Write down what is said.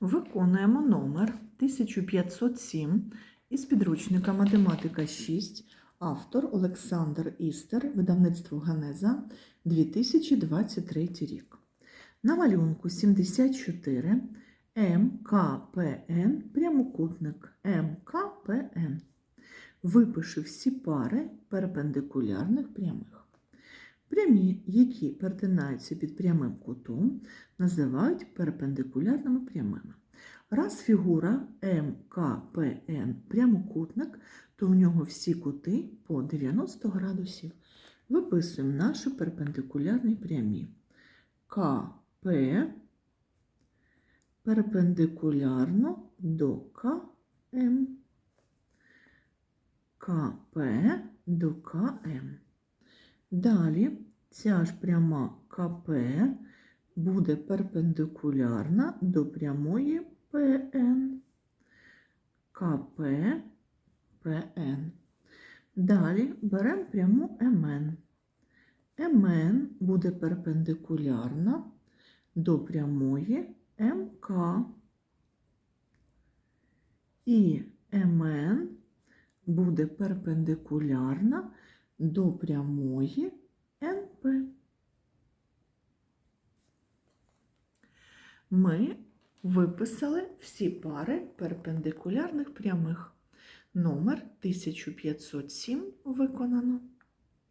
Виконуємо номер 1507 із підручника Математика 6, автор Олександр Істер, видавництво Ганеза, 2023 рік. На малюнку 74 МКПН прямокутник МКПН. Випиши всі пари перпендикулярних прямих. Прямі, які перетинаються під прямим кутом, називають перпендикулярними прямими. Раз фігура МКПН прямокутник, то в нього всі кути по 90 градусів. Виписуємо наші перпендикулярні прямі. КП перпендикулярно до КМ. КП до КМ. Далі ця ж пряма КП буде перпендикулярна до прямої ПН. КП ПН. Далі беремо пряму МН. МН буде перпендикулярна до прямої МК. І МН буде перпендикулярна до прямої НП. Ми виписали всі пари перпендикулярних прямих. Номер 1507 виконано.